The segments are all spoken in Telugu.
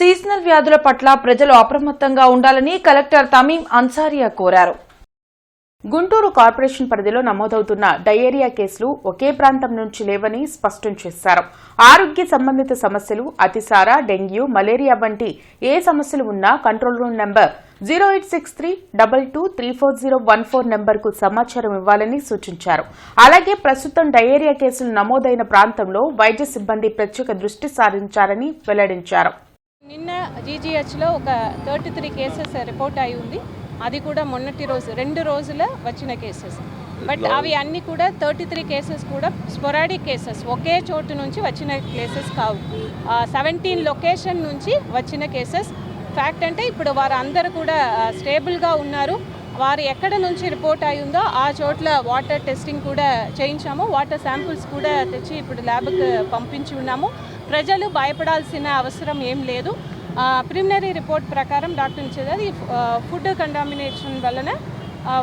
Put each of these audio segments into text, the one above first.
సీజనల్ వ్యాధుల పట్ల ప్రజలు అప్రమత్తంగా ఉండాలని కలెక్టర్ తమీం అన్సారియా కోరారు. గుంటూరు కార్పొరేషన్ పరిధిలో నమోదవుతున్న డయేరియా కేసులు ఒకే ప్రాంతం నుంచి లేవని స్పష్టం చేశారు. ఆరోగ్య సంబంధిత సమస్యలు అతిసార డెంగ్యూ మలేరియా వంటి ఏ సమస్యలు ఉన్నా control room number zero eight six three double two three four zero one four నెంబర్కు సమాచారం ఇవ్వాలని సూచించారు. అలాగే ప్రస్తుతం డయేరియా కేసులు నమోదైన ప్రాంతంలో వైద్య సిబ్బంది ప్రత్యేక దృష్టి సారించారని వెల్లడించారు. నిన్న జీజీహెచ్లో ఒక థర్టీ త్రీ కేసెస్ రిపోర్ట్ అయి ఉంది. అది కూడా మొన్నటి రోజు రెండు రోజుల వచ్చిన కేసెస్ బట్ అవి అన్నీ కూడా థర్టీ త్రీ కేసెస్ కూడా స్పొరాడిక్ కేసెస్ ఒకే చోటు నుంచి వచ్చిన కేసెస్ కావు. సెవెంటీన్ లొకేషన్ నుంచి వచ్చిన కేసెస్ ఫ్యాక్ట్ అంటే ఇప్పుడు వారు అందరూ కూడా స్టేబుల్గా ఉన్నారు. వారు ఎక్కడ నుంచి రిపోర్ట్ అయి ఉందో ఆ చోట్ల వాటర్ టెస్టింగ్ కూడా చేయించాము. వాటర్ శాంపుల్స్ కూడా తెచ్చి ఇప్పుడు ల్యాబ్కి పంపించి ఉన్నాము. ప్రజలు భయపడాల్సిన అవసరం ఏం లేదు. ప్రిలిమినరీ రిపోర్ట్ ప్రకారం డాక్టర్ ఇచ్చేది అది ఫుడ్ కంటామినేషన్ వలన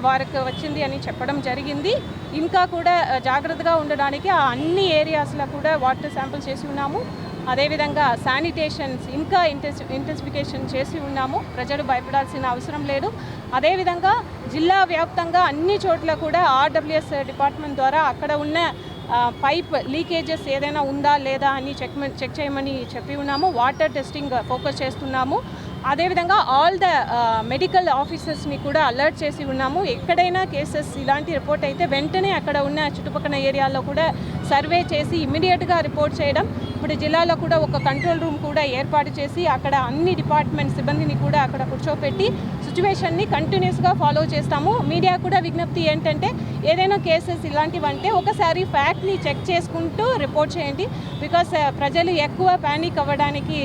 వారికి వచ్చింది అని చెప్పడం జరిగింది. ఇంకా కూడా జాగ్రత్తగా ఉండడానికి ఆ అన్ని ఏరియాస్లో కూడా వాటర్ శాంపుల్ చేసి ఉన్నాము. అదేవిధంగా శానిటేషన్స్ ఇంకా ఇంటెస్ ఇంటెన్సిఫికేషన్ చేసి ఉన్నాము. ప్రజలు భయపడాల్సిన అవసరం లేదు. అదేవిధంగా జిల్లా వ్యాప్తంగా అన్ని చోట్ల కూడా ఆర్డబ్ల్యూఎస్ డిపార్ట్మెంట్ ద్వారా అక్కడ ఉన్న పైప్ లీకేజెస్ ఏదైనా ఉందా లేదా అని చెక్ చెక్ చేయమని చెప్పి ఉన్నాము. వాటర్ టెస్టింగ్ ఫోకస్ చేస్తున్నాము. అదేవిధంగా ఆల్ ద మెడికల్ ఆఫీసర్స్ని కూడా అలర్ట్ చేసి ఉన్నాము. ఎక్కడైనా కేసెస్ ఇలాంటి రిపోర్ట్ అయితే వెంటనే అక్కడ ఉన్న చుట్టుపక్కల ఏరియాలో కూడా సర్వే చేసి ఇమ్మీడియట్గా రిపోర్ట్ చేయడం. ఇప్పుడు జిల్లాలో కూడా ఒక కంట్రోల్ రూమ్ కూడా ఏర్పాటు చేసి అక్కడ అన్ని డిపార్ట్మెంట్ సిబ్బందిని కూడా అక్కడ కూర్చోపెట్టి సిచ్యువేషన్ని కంటిన్యూస్గా ఫాలో చేస్తాము. మీడియా కూడా విజ్ఞప్తి ఏంటంటే ఏదైనా కేసెస్ ఇలాంటివంటే ఒకసారి ఫ్యాక్ట్ని చెక్ చేసుకుంటూ రిపోర్ట్ చేయండి. బికాస్ ప్రజలు ఎక్కువ ప్యానిక్ అవ్వడానికి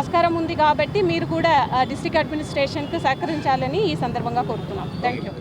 ఆస్కారం ఉంది కాబట్టి మీరు కూడా డిస్ట్రిక్ట్ అడ్మినిస్ట్రేషన్కు సహకరించాలని ఈ సందర్భంగా కోరుతున్నాం. Thank you